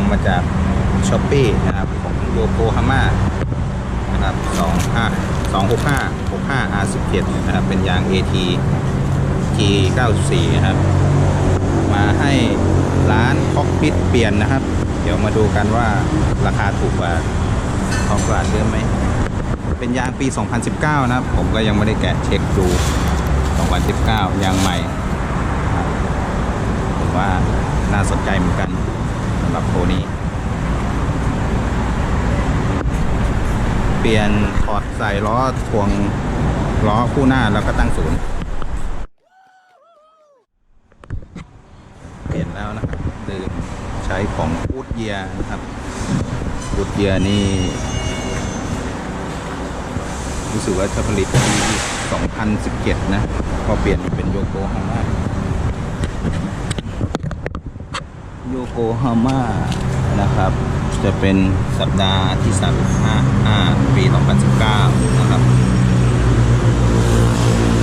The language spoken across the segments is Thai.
างมาจากช้อปปี้นะครับของโยโกฮาม่านะครับ2 5 2 6 5 6 5 R17 นะครับเป็นยาง AT G94 นะครับ มาให้ร้านคอกพิทเปลี่ยนนะครับ เดี๋ยวมาดูกันว่าราคาถูกกว่าท้องตลาดเดิมไหม เป็นยางปี 2019 นะครับ ผมก็ยังไม่ได้แกะเช็คดู 2019 ยางใหม่ผมว่าน่าสนใจเหมือนกัน สำหรับโคนี้ เปลี่ยนถอดใส่ล้อทวงล้อคู่หน้าแล้วก็ตั้งศูนย์เปลี่ยนแล้วนะครับคือใช้ของกูดเยียนะครับกูดเยียนี่ รู้สึกว่าจะผลิตปี2017 นะก็เปลี่ยนเป็นโยโกฮาม่า โยโกฮาม่านะครับ จะเป็นสัปดาห์ที่ 35 ปี 2019 นะครับ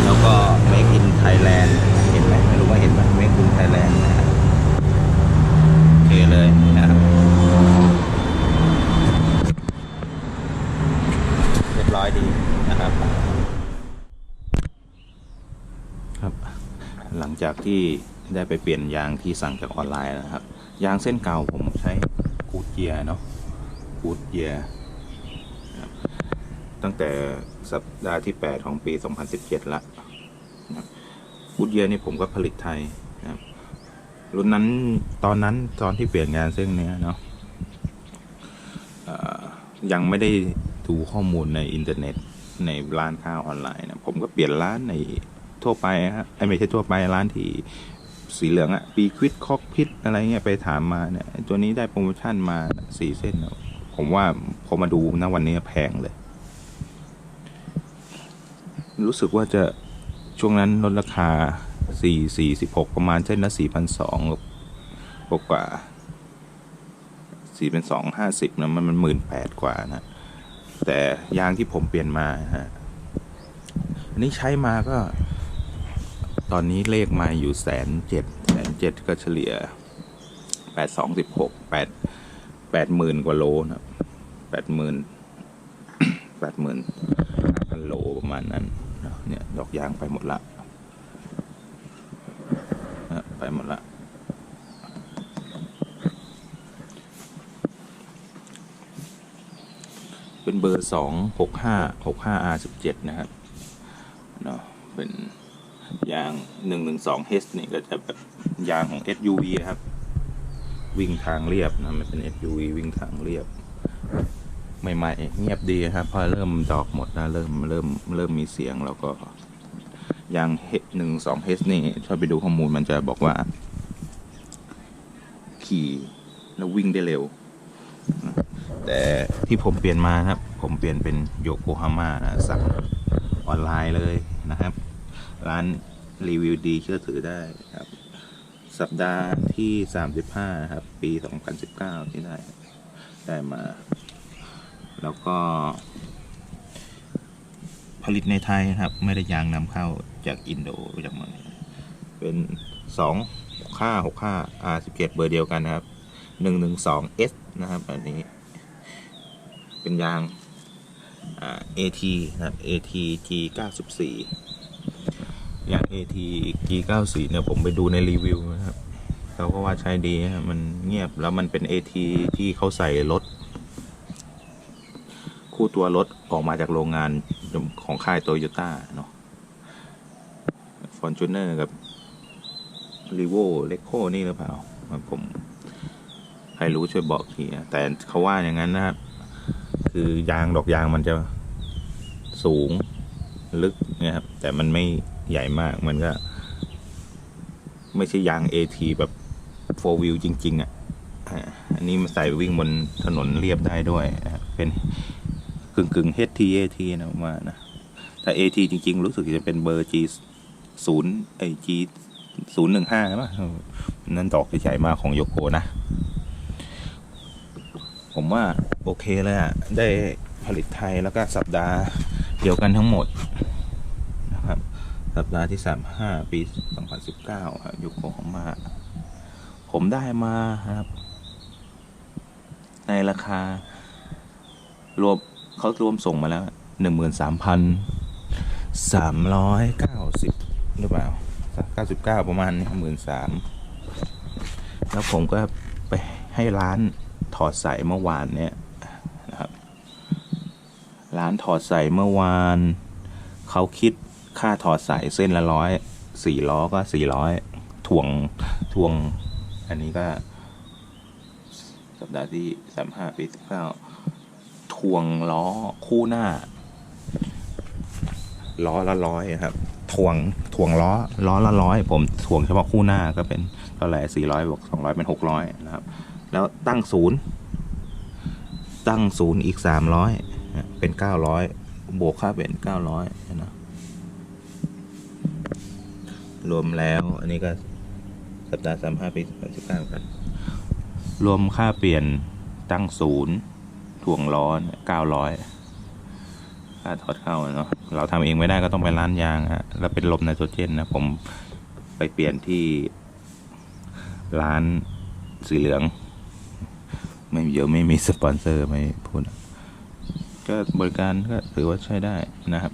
แล้วก็ Make in Thailand เห็นไหมไม่รู้ว่าเห็นไหม Make in Thailand นะฮะโอเคเลยนะครับเรียบร้อยดีนะครับ ครับ หลังจากที่ได้ไปเปลี่ยนยางที่สั่งจากออนไลน์นะครับ ยางเส้นเก่าผมใช้กูดเยียเนาะกูดเยียนะครับตั้งแต่สัปดาห์ที่ 8 ของปี 2017 ละกูดเยียนี่ผมก็ผลิตไทยนะรุ่นนั้นตอนนั้นตอนที่เปลี่ยนงานเส้นเนี้ยเนาะยังไม่ได้ดูข้อมูลในอินเทอร์เน็ตในร้านค้าออนไลน์นะผมก็เปลี่ยนร้านในทั่วไปฮะไอไม่ใช่ทั่วไปร้านที่ สีเหลืองอะปีควิดคอกพิทอะไรเงี้ยไปถามมาเนี่ยตัวนี้ได้โปรโมชั่นมาสี่เส้น ผมว่าพอมาดูนะวันนี้แพงเลย รู้สึกว่าจะช่วงนั้นลดราคาสี่สี่สิบหกประมาณเส้นละสี่พันสองกว่ากว่าสี่เป็นสองห้าสิบนะมันมันหมื่นแปดกว่านะ แต่ยางที่ผมเปลี่ยนมาฮะอันนี้ใช้มาก็ ตอนนี้เลขมาอยู่แสนเจ็ดแสนเจ็ดก็เฉลี่ยแปดสองสิบหกแปดแปดหมื่นกว่าโลนะแปดหมื่นแปดหมื่นพันโลประมาณนั้นเนี่ยดอกยางไปหมดละไปหมดละเป็นเบอร์สองหกห้าหกห้า R สิบเจ็ดนะครับเนาะเป็นางหนึ่งหนึ่งสอง H นี่ก็จะแบบยางของ SUV ครับ วิ่งทางเรียบนะมันเป็น SUV วิ่งทางเรียบ ใหม่ๆ เงียบดีครับพอเริ่มดอกหมดแล้วเริ่มเริ่มเริ่มมีเสียงแล้วก็ยางหนึ่งสอง H นี่ถ้าไปดูข้อมูลมันจะบอกว่า ขี่แล้ววิ่งได้เร็ว แต่ที่ผมเปลี่ยนมาครับ ผมเปลี่ยนเป็นโยโกฮาม่านะสั่งออนไลน์เลยนะครับ ร้าน รีวิวดีเชื่อถือได้ครับ สัปดาห์ที่ 35 ครับ ปี 2019 ที่ได้ ได้มา แล้วก็ผลิตในไทยนะครับ ไม่ได้ยางนำเข้าจากอินโดจากเมืองเป็น2 6 5 6 5 R17 เบอร์เดียวกันนะครับ112 S นะครับ อันนี้ เป็นยางอ่า AT นะครับ AT G94 ยาง AT G94 เนี่ยผมไปดูในรีวิวนะครับเขาก็ว่าใช้ดีนะมันเงียบแล้วมันเป็น AT ที่เขาใส่รถ คู่ตัวรถออกมาจากโรงงานของค่ายโตโยต้าเนาะฟอร์จูเนอร์กับรีโวเลโคนี่หรือเปล่าผมใครรู้ช่วยบอกทีนะแต่เขาว่าอย่างนั้นนะครับ คือยางดอกยางมันจะสูงลึกนี่ยครับแต่มันไม่ ใหญ่มากมันก็ ไม่ใช่ยาง AT แบบ4 wheel จริง ๆอะอ่าอันนี้มันใส่วิ่งบนถนนเรียบได้ด้วย เป็นกึ่งกึ่ง HT AT นะมานะถ้า AT จริง ๆ รู้สึกจะเป็นเบอร์ G ศูนย์ไอ G ศูนย์หนึ่งห้าใช่ไหมนั่นดอกใหญ่มากของโยโกนะ ผมว่าโอเคเลยอะได้ผลิตไทยแล้วก็สัปดาห์เดียวกันทั้งหมด สัปดาห์ที่สามห้าปีสองพันสิบเก้าโยโกฮาม่าผมได้มาครับ ในราคา รวมเขารวมส่งมาแล้วหนึ่งหมื่นสามพันสามร้อยเก้าสิบหรือเปล่าเก้าสิบเก้าประมาณนี้หมื่นสามแล้วผมก็ไปให้ร้านถอดใส่เมื่อวานเนี่ยนะครับ ร้านถอดใส่เมื่อวาน เขาคิด ค่าถอดสายเส้นละร้อยสี่ล้อก็สี่ร้อยถ่วงถ่วง อันนี้ก็ สัปดาห์ที่สามห้าปีสิบเก้าถ่วงล้อคู่หน้า ล้อละร้อยครับถ่วงถ่วงล้อล้อละร้อยผมถ่วงเฉพาะคู่หน้าก็เป็นเท่าไหร่สี่ร้อยบวกสองร้อยเป็นหกร้อยนะครับ แล้วตั้งศูนย์ตั้งศูนย์อีกสามร้อยเป็นเก้าร้อยบวกค่าเป็นเก้าร้อยนะ รวมแล้ว อันนี้ก็สัปดาห์สามห้าปีสิบเก้ากันรวมค่าเปลี่ยนตั้งศูนย์ถ่วงล้อเก้าร้อยค่าถอดเข้าเนาะเราทำเองไม่ได้ก็ต้องไปร้านยางฮะแล้วเป็นลมไนโตรเจนนะผมไปเปลี่ยนที่ร้านสีเหลือง ไม่เยอะไม่มีสปอนเซอร์ไม่พูดก็บริการก็ถือว่าใช้ได้นะครับ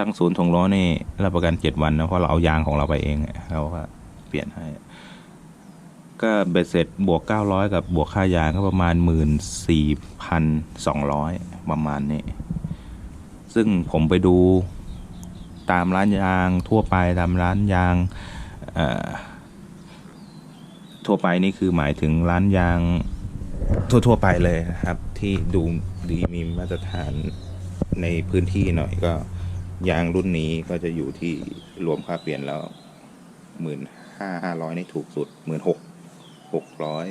ตั้งศูนย์ถงล้อนี่รับประกันเจ็ดวันนะเพราะเราเอายางของเราไปเองเราก็เปลี่ยนให้ ก็เบ็ดเสร็จบวกเก้าร้อยกับบวกค่ายางก็ประมาณหมื่นสี่พันสองร้อยประมาณนี้ ซึ่งผมไปดูตามร้านยางทั่วไปตามร้านยางทั่วไปนี่คือหมายถึงร้านยางทั่ว ๆ ไปเลยนะครับ ที่ดูดีมีมาตรฐานในพื้นที่หน่อยก็ ยางรุ่นนี้ก็จะอยู่ที่รวมค่าเปลี่ยนแล้วหมื่นห้าห้าร้อยนี่ถูกสุดหมื่นหกหกร้อย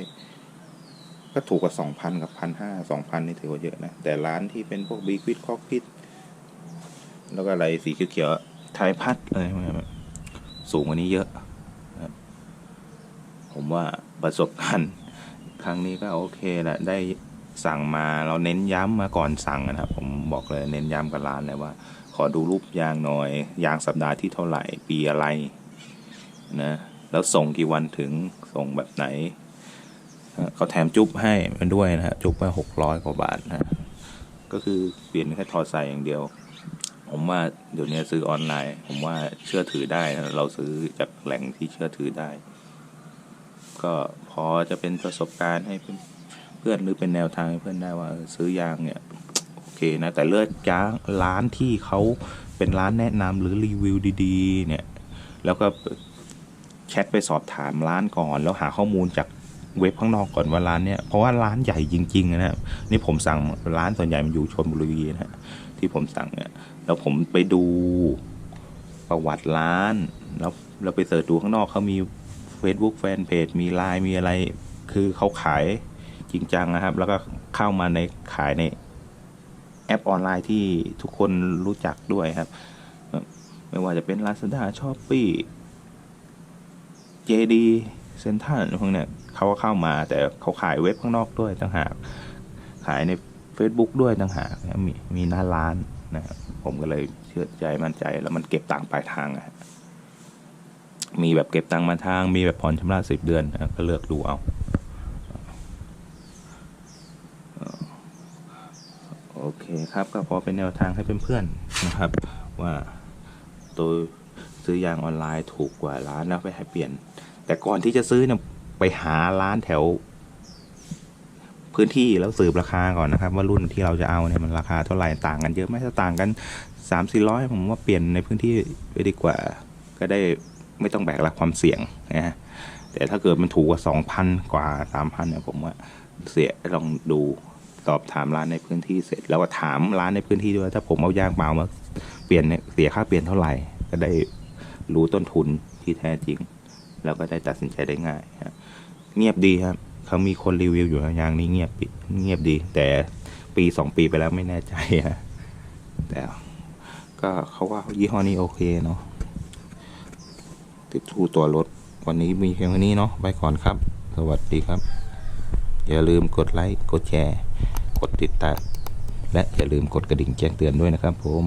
ก็ถูกกว่าสองพันกับพันห้าสองพันนี่ถือว่าเยอะนะ แต่ร้านที่เป็นพวกบีควิดคอกพิทแล้วก็อะไรสีเขียวๆไทยพัดอะไรสูงกว่านี้เยอะ ผมว่าประสบการณ์ครั้งนี้ก็โอเคแหละได้สั่งมาเราเน้นย้ำมาก่อนสั่งนะครับ ผมบอกเลยเน้นย้ำกับร้านเลยว่า ดูรูปยางหน่อย ยางสัปดาห์ที่เท่าไหร่ ปีอะไรนะแล้วส่งกี่วันถึงส่งแบบไหนนะเขาแถมจุ๊บให้มันด้วยนะฮะจุ๊บไปหกร้อยกว่าบาทนะก็คือเปลี่ยนแค่ทอดใส่อย่างเดียว ผมว่าเดี๋ยวนี้ซื้อออนไลน์ ผมว่าเชื่อถือได้นะเราซื้อจากแหล่งที่เชื่อถือได้ ก็พอจะเป็นประสบการณ์ให้เพื่อนหรือเป็นแนวทางให้เพื่อนได้ว่าซื้อยางเนี่ย เคนะแต่เลือกยางร้านที่เขาเป็นร้านแนะนำหรือรีวิวดีๆเนี่ยแล้วก็แชทไปสอบถามร้านก่อน แล้วหาข้อมูลจากเว็บข้างนอกก่อนว่าร้านเนี่ยเพราะว่าร้านใหญ่จริงๆนะครับนี่ผมสั่งร้านส่วนใหญ่มันอยู่ชนบุรีนะฮะที่ผมสั่งเนี่ยแล้วผมไปดูประวัติร้าน แล้วเราไปเสิร์ชดูข้างนอกเขามี Facebook แฟนเพจมีไลน์มีอะไร คือเขาขายจริงจังนะครับ แล้วก็เข้ามาในขายใน แอปออนไลน์ที่ทุกคนรู้จักด้วยครับ ไม่ว่าจะเป็น Lazada s h o p e e JD เซ็นทรัลพวกเนี้ยเขาก็เข้ามาแต่เขาขายเว็บข้างนอกด้วยต่างหาก ขายใน Facebook ด้วยต่างหากมีมีหน้าร้านนะครับผมก็เลยเชื่อใจมั่นใจแล้วมันเก็บตังค์ปลายทางอะมีแบบเก็บตังค์มาทาง มีแบบผ่อนชำระสิบเดือนนะก็เลือกดูเอาเอ่อโอ เคครับก็พอเป็นแนวทางให้เพื่อนๆนะครับ ว่าตัวซื้อยางออนไลน์ถูกกว่าร้านแล้วไปให้เปลี่ยน แต่ก่อนที่จะซื้อเนี่ยไปหาร้านแถว พื้นที่แล้วสืบราคาก่อนนะครับ ว่ารุ่นที่เราจะเอาเนี่ยมันราคาเท่าไหร่ต่างกันเยอะไหมถ้าต่างกันสามสี่ร้อยผมว่าเปลี่ยนในพื้นที่ไปดีกว่า ก็ได้ไม่ต้องแบกรับความเสี่ยงนะฮะแต่ถ้าเกิดมันถูกกว่าสองพันกว่าสามพันเนี่ยผมว่าเสียลองดู สอบถามร้านในพื้นที่เสร็จ แล้วก็ถามร้านในพื้นที่ด้วยถ้าผมเอายางเปล่ามาเปลี่ยนเนี่ยเสียค่าเปลี่ยนเท่าไหร่ ก็ได้รู้ต้นทุนที่แท้จริง แล้วก็ได้ตัดสินใจได้ง่ายฮะเงียบดีครับเขามีคนรีวิวอยู่นยางนี้เงียบเงียบดี แต่ปีสองปีไปแล้วไม่แน่ใจฮะแต่ก็เขาว่ายี่ห้อนี้โอเคเนาะติดทูตัวรถวันนี้มีเพียงเท่านี้เนาะไปก่อนครับ สวัสดีครับ อย่าลืมกดไลค์ กดแชร์ กดติดตาม และอย่าลืมกดกระดิ่งแจ้งเตือนด้วยนะครับผม